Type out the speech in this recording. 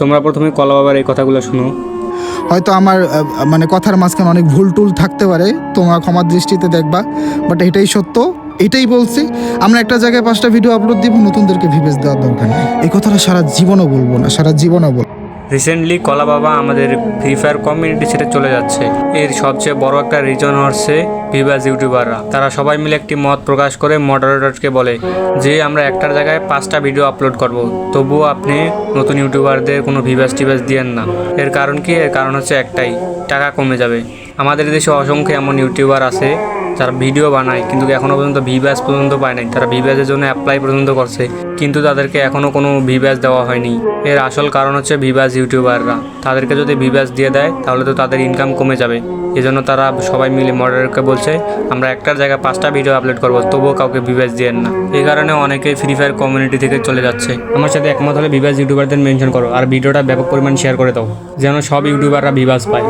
তোমরা প্রথমে কলা বাবার এই কথাগুলো শুনো। হয়তো আমার মানে কথার মাঝখানে অনেক ভুল টুল থাকতে পারে, তোমরা ক্ষমার দৃষ্টিতে দেখবা বাট এটাই সত্য, এটাই বলছি। আমরা একটা জায়গায় পাঁচটা ভিডিও আপলোড দিব, নতুনদেরকে ভিবেজ দেওয়ার দরকার নেই। এই কথাটা সারা জীবনও বলব না, সারা জীবনও বলব রিসেন্টলি কলা বাবা আমাদের ফ্রি ফায়ার কমিউনিটি ছেড়ে চলে যাচ্ছে। এর সবচেয়ে বড় একটা রিজন হচ্ছে ভিভাস ইউটিউবাররা তারা সবাই মিলে একটি মত প্রকাশ করে মডারেটরকে বলে যে, আমরা একটার জায়গায় পাঁচটা ভিডিও আপলোড করব। তবুও আপনি নতুন ইউটিউবারদের কোনো ভিভাস টিভাস দিয়েন না। এর কারণ কি? এর কারণ হচ্ছে একটাই, টাকা কমে যাবে। আমাদের দেশে অসংখ্য এমন ইউটিউবার আছে যারা ভিডিও বানায়, কিন্তু এখনও পর্যন্ত ভিব্যাস পর্যন্ত পায় নাই, তারা ভিব্যাসের জন্য অ্যাপ্লাই পর্যন্ত করছে, কিন্তু তাদেরকে এখনও কোনো ভিব্যাস দেওয়া হয়নি। এর আসল কারণ হচ্ছে ভিব্যাস ইউটিউবাররা তাদেরকে যদি ভিব্যাস দিয়ে দেয়, তাহলে তো তাদের ইনকাম কমে যাবে। এজন্য তারা সবাই মিলে মডারেটরকে বলছে, আমরা একটার জায়গায় পাঁচটা ভিডিও আপলোড করব, তবুও কাউকে ভিব্যাস দিয়েন না। এই কারণে অনেকেই ফ্রি ফায়ার কমিউনিটি থেকে চলে যাচ্ছে। আমার সাথে একমত হলে ভিব্যাস ইউটিউবারদের মেনশন করো, আর ভিডিওটা ব্যাপক পরিমাণ শেয়ার করে দাও, যেন সব ইউটিউবাররা ভিভাস পায়।